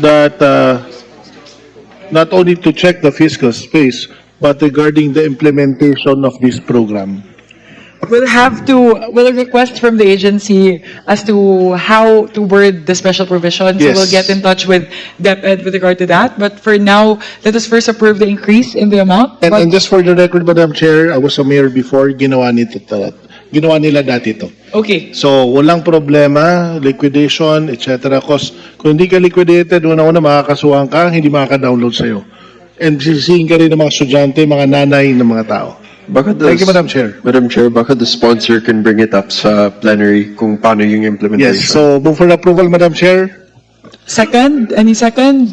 that uh, not only to check the fiscal space, but regarding the implementation of this program. We'll have to, we'll request from the agency as to how to word the special provision. So Yes. we'll get in touch with DepEd with regard to that. But for now, let us first approve the increase in the amount. And, But- and just for the record, Madam Chair, I was a mayor before, ginawa nito, ginawa nila dati to. Okay, So, walang problema, liquidation, etc. Cause kung hindi ka liquidated, una-una makakasuhan ka, hindi makaka-download sa'yo. And sisihin ka rin ng mga estudyante, mga nanay ng mga tao. Baka the, Thank you, Madam Chair. Madam Chair, baka the sponsor can bring it up sa plenary kung paano yung implementation. Yes, so move for approval, Madam Chair. second, any second?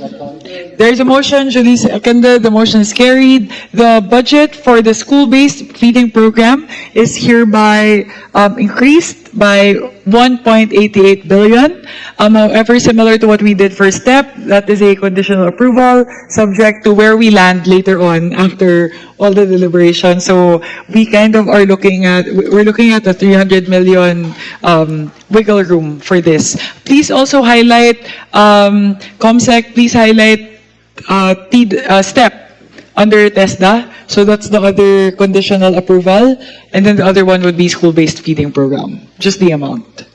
There is a motion, Julie seconded, the motion is carried. The budget for the school-based feeding program is hereby um, increased by 1.88 billion. Um, however, similar to what we did for STEP, that is a conditional approval, subject to where we land later on after all the deliberation. So we kind of are looking at, we're looking at a 300 million um, wiggle room for this. Please also highlight, um, COMSEC, please highlight uh, T, uh, STEP under TESDA. So that's the other conditional approval. And then the other one would be school-based feeding program, just the amount.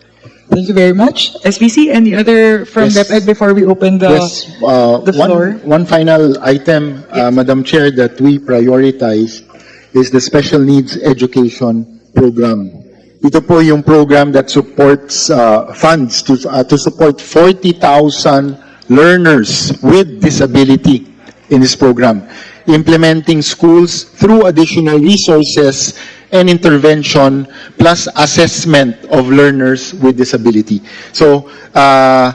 Thank you very much. SBC, any other from Yes. DepEd before we open the? Yes, uh, the floor. one, one final item, uh, Madam Chair, that we prioritize is the special needs education program. Ito po yung program that supports uh, funds to, uh, to support 40,000 learners with disability in this program, implementing schools through additional resources and intervention plus assessment of learners with disability. So, uh,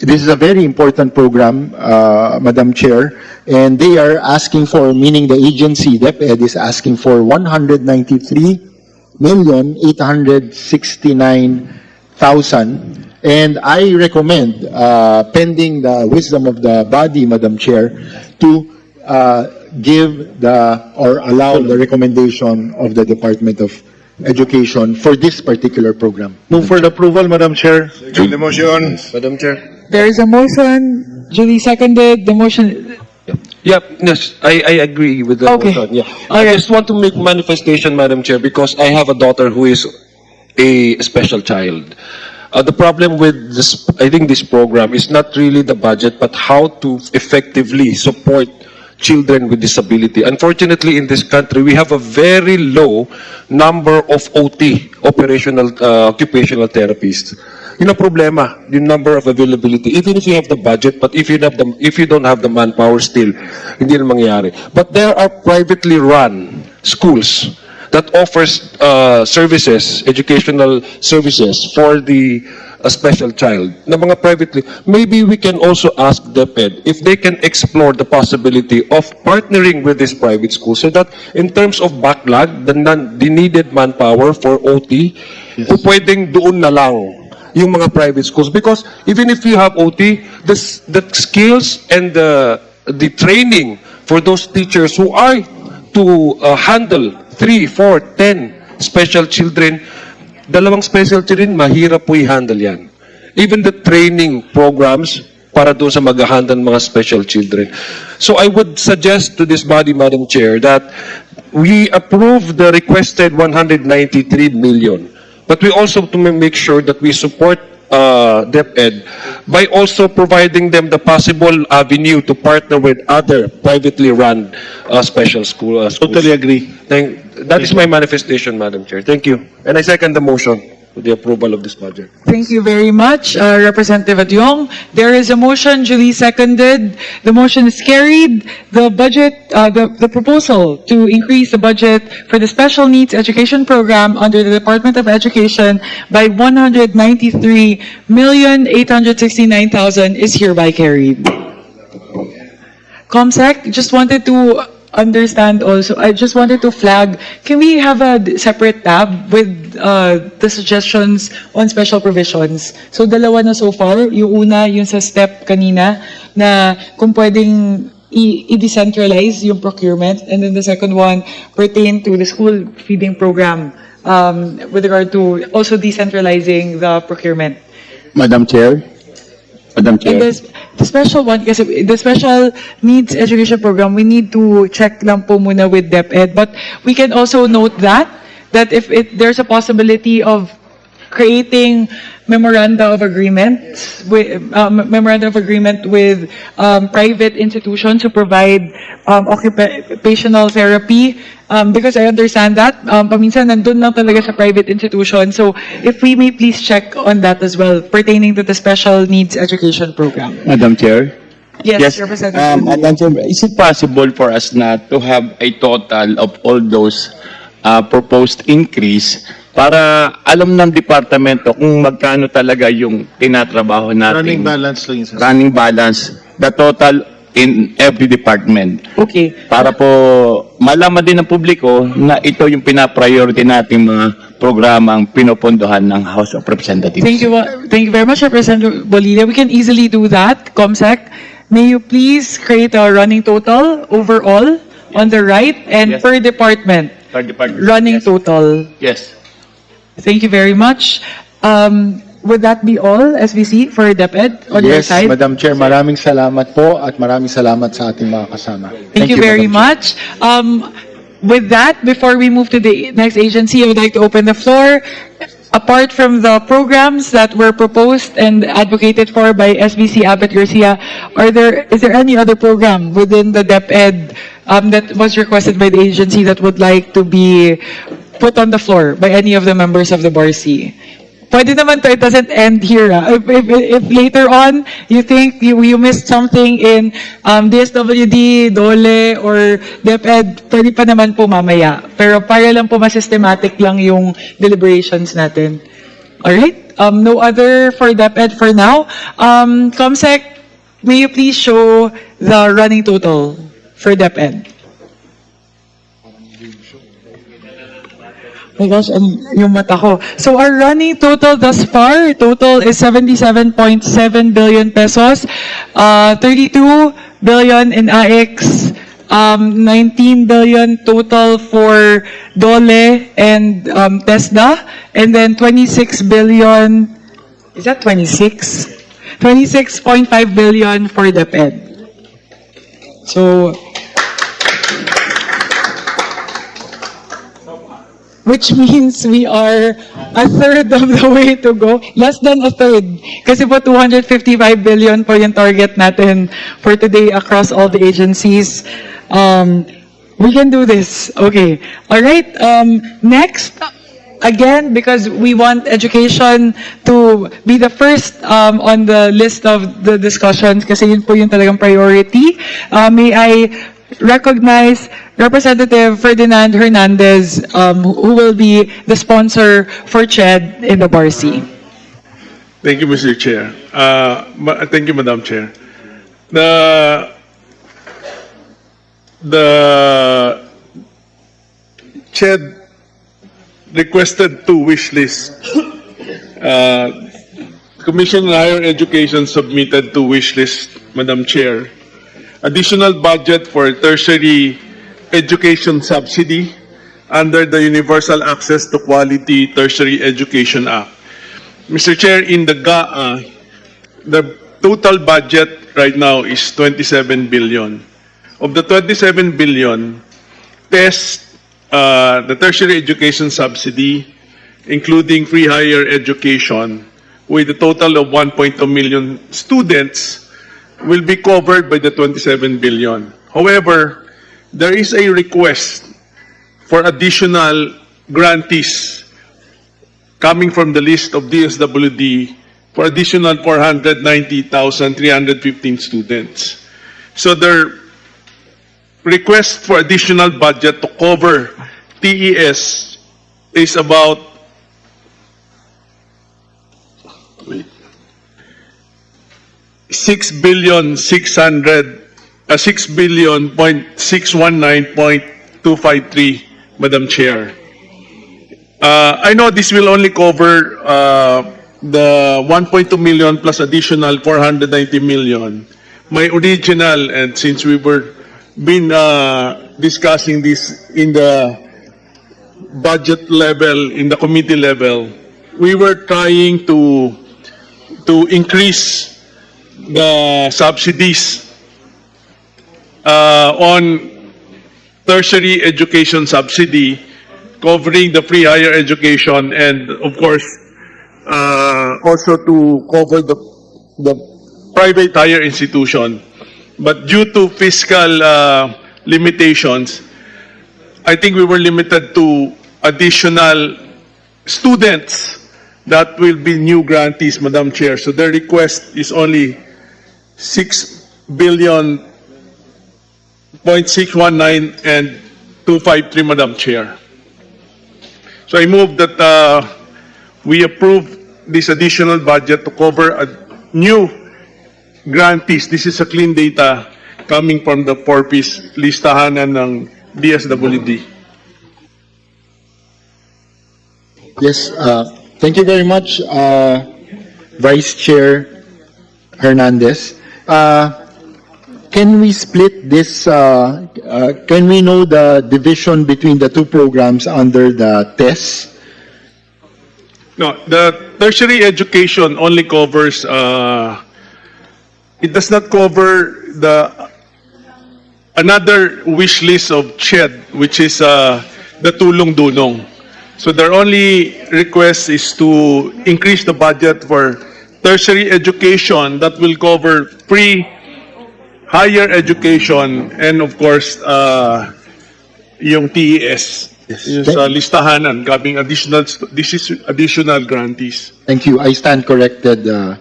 this is a very important program, uh, Madam Chair, and they are asking for, meaning the agency, DepEd, is asking for 193 million 869,000. And I recommend, uh, pending the wisdom of the body, Madam Chair, to uh, give the, or allow the recommendation of the Department of Education for this particular program. Move for the approval, Madam Chair. Second the motion. Madam Chair. There is a motion, Julie seconded, the motion, Yep, yes, I, I agree with the Okay. motion, yeah. Okay. I just want to make manifestation, Madam Chair, because I have a daughter who is a special child. Uh, the problem with this, I think this program is not really the budget, but how to effectively support children with disability. Unfortunately, in this country, we have a very low number of OT, operational, uh, occupational therapists. Yun ang problema, yung number of availability. Even if you have the budget, but if you have the, if you don't have the manpower still, hindi na mangyayari. But there are privately run schools that offers uh, services, educational services for the uh, special child na mga privately. Maybe we can also ask DepEd if they can explore the possibility of partnering with this private school so that in terms of backlog, the, non, the needed manpower for OT, po pwedeng doon na lang yung mga private schools. Because even if you have OT, the, the skills and the, the training for those teachers who are to uh, handle 3, 4, 10 special children, dalawang special children, mahirap po i-handle yan. Even the training programs para doon sa mag-handle ng mga special children. So I would suggest to this body, Madam Chair, that we approve the requested 193 million. But we also to ma- make sure that we support uh, DepEd by also providing them the possible avenue to partner with other privately run uh, special school uh, schools. Totally agree. Thank, that is my manifestation, Madam Chair. Thank you. And I second the motion for the approval of this budget. Thank you very much, uh, Representative Adyong. There is a motion, Julie seconded. The motion is carried. The budget, uh, the, the proposal to increase the budget for the special needs education program under the Department of Education by 193,869,000 is hereby carried. ComSec, just wanted to understand also, I just wanted to flag, can we have a separate tab with uh, the suggestions on special provisions? So dalawa na so far, yung una, yung sa step kanina, na kung pwedeng i-decentralize yung procurement, and then the second one pertain to the school feeding program um, with regard to also decentralizing the procurement. Madam Chair, Madam Chair. the, the special one, kasi the special needs education program, we need to check lang po muna with DepEd. But we can also note that, that if it, there's a possibility of creating memoranda of agreement with, um, memoranda of agreement with, um, private institutions to provide, um, occupational therapy. Um, because I understand that, um, paminsan nandun lang talaga sa private institution. So if we may please check on that as well pertaining to the special needs education program. Madam Chair. Yes, Representative. Um, Madam Chair, is it possible for us na to have a total of all those uh, proposed increase para alam ng departamento kung magkano talaga yung tinatrabaho natin. Running balance lang yun. Running balance, the total in every department. Okay. Para po malaman din ng publiko na ito yung pinapriority nating mga programang pinopondohan ng House of Representatives. Thank you, uh, thank you very much, Representative Bolivia. We can easily do that, COMSEC. May you please create a running total overall on the right and Yes. per department, Per department. running Yes. total. Yes. Thank you very much. Um, would that be all, SVC, for DepEd on your Yes, side? Madam Chair, maraming salamat po at maraming salamat sa ating mga kasama. Thank you very Madam Chair. much. Um, with that, before we move to the next agency, I would like to open the floor. Apart from the programs that were proposed and advocated for by SBC Abbott Garcia, are there, is there any other program within the DepEd um, that was requested by the agency that would like to be put on the floor by any of the members of the BARC? Pwede naman to, it doesn't end here. ah. If, if, if later on, you think you, you missed something in um, DSWD, DOLE, or DepEd, pwede pa naman po mamaya. Pero para lang po masystematic lang yung deliberations natin. Alright? Um, no other for DepEd for now. Um, ComSec, may you please show the running total for DepEd? My gosh, ang, yung mata ko. So our running total thus far, total is 77.7 billion pesos, uh, 32 billion in AX, um, 19 billion total for DOLE and um, TESDA, and then 26 billion, is that 26? 26.5 billion for DepEd. So, which means we are a third of the way to go. Less than a third. Kasi po 255 billion po yung target natin for today across all the agencies. Um, we can do this. Okay. All right. Um, next, again, because we want education to be the first um, on the list of the discussions kasi yun po yung talagang priority. Uh, may I recognize Representative Ferdinand Hernandez, um, who will be the sponsor for CHED in the BARC. Thank you, Mr. Chair. Uh, thank you, Madam Chair. The the CHED requested two wish lists. Uh, Commission on Higher Education submitted two wish lists, Madam Chair. Additional budget for tertiary education subsidy under the Universal Access to Quality Tertiary Education Act. Mr. Chair, in the GAA, the total budget right now is 27 billion. Of the 27 billion, test, uh, the tertiary education subsidy, including free higher education, with a total of 1.2 million students, will be covered by the 27 billion. However, there is a request for additional grantees coming from the list of DSWD for additional 490,315 students. So their request for additional budget to cover TES is about wait, 6 billion 600 uh, 6 billion point 619 point 253 Madam Chair. Uh, I know this will only cover uh, the 1.2 million plus additional 490 million. My original, and since we were been uh, discussing this in the budget level, in the committee level, we were trying to to increase the subsidies uh, on tertiary education subsidy covering the free higher education and of course uh, also to cover the the private higher institution. But due to fiscal uh, limitations I think we were limited to additional students that will be new grantees madam chair. So their request is only 6 billion 0.619 and 253, Madam Chair. So I move that uh, we approve this additional budget to cover a new grantees. This is a clean data coming from the four-piece listahanan ng DSWD. Yes, uh, thank you very much, uh, Vice Chair Hernandez. Uh, Can we split this, uh, uh, can we know the division between the two programs under the TES? No, the tertiary education only covers, uh, it does not cover the, another wish list of CHED, which is, uh, the tulong dunong. So their only request is to increase the budget for tertiary education that will cover free higher education and of course, uh, yung TES. Yung sa listahanan, gabing additional, this is additional grantees. Thank you. I stand corrected, uh,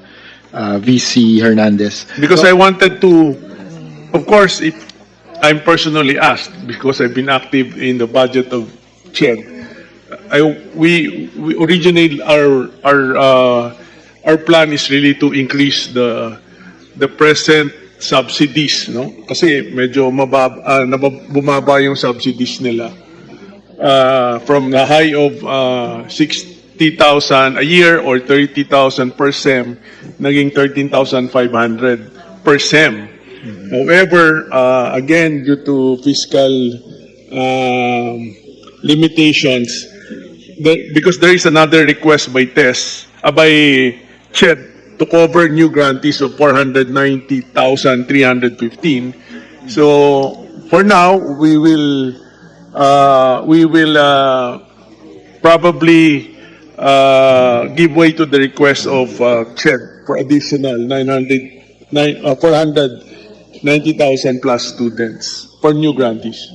uh, VC Hernandez. Because I wanted to, of course, if I'm personally asked, because I've been active in the budget of CHED, I, we, we originate our, our, uh, our plan is really to increase the, the present subsidies, no? Kasi medyo ah, nabab- bumaba yung subsidies nila. Uh, from the high of uh, 60,000 a year or 30,000 per SEM, naging 13,500 per SEM. However, uh, again, due to fiscal um, limitations, the, because there is another request by TES, uh, by CHED, to cover new grantees of 490,315. So, for now, we will, uh, we will, uh, probably, uh, give way to the request of, uh, CHED for additional 900, nine, uh, 490,000 plus students for new grantees.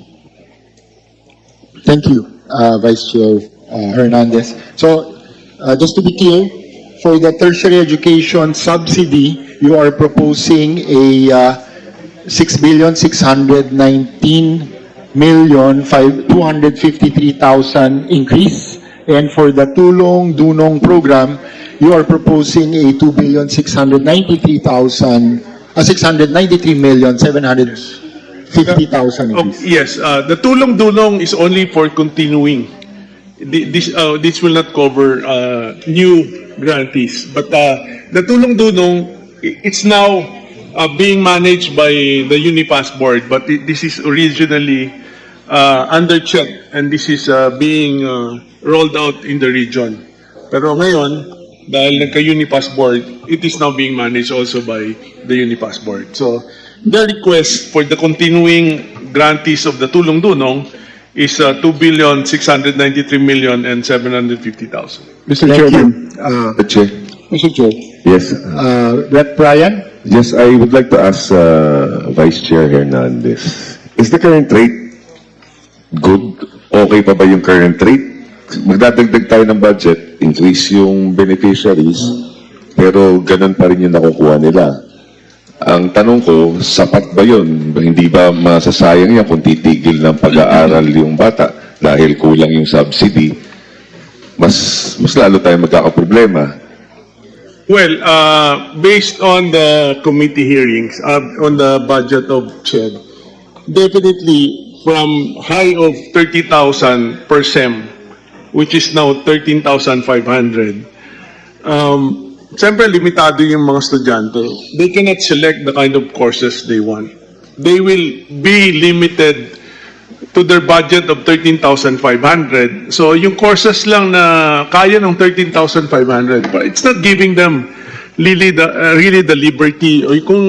Thank you, uh, Vice Chair uh, Hernandez. So, uh, just to be clear, for the tertiary education subsidy, you are proposing a uh, six billion six hundred nineteen million five two hundred fifty-three thousand increase, and for the Tulong Dunong program, you are proposing a two billion six hundred ninety-three thousand, uh, six hundred ninety-three million seven hundred fifty thousand Oh, increase. yes, uh, the tulong dunong is only for continuing. Thi- This, uh, this will not cover, uh, new grantees. But, uh, the tulong dunong, it's now, uh, being managed by the Unipass board, but it- this is originally, uh, under check, and this is, uh, being, uh, rolled out in the region. Pero ngayon, dahil nagka-Unipass board, it is now being managed also by the Unipass board. So, the request for the continuing grantees of the Tulong Dunong is uh, 2 billion 693 million and 750,000. Mr. Chairman, uh, Chair. Mr. Chair, Yes, uh, Rep. Brian? yes, I would like to ask uh, Vice Chair Hernandez, is the current rate good? Okay pa ba yung current rate? Magdadagdag tayo ng budget, increase yung beneficiaries, pero ganun pa rin yung nakukuha nila. Ang tanong ko, sapat ba yun? Hindi ba masasayang yan kung titigil ng pag-aaral yung bata dahil kulang yung subsidy? Mas, mas lalo tayo magkakaproblema. Well, uh, based on the committee hearings, uh, on the budget of CHED, definitely from high of 30,000 per SEM, which is now 13,500, um, siyempre limitado yung mga estudyante. They cannot select the kind of courses they want. They will be limited to their budget of 13,500. So yung courses lang na kaya ng 13,500, but it's not giving them really the, uh, really the liberty, o kung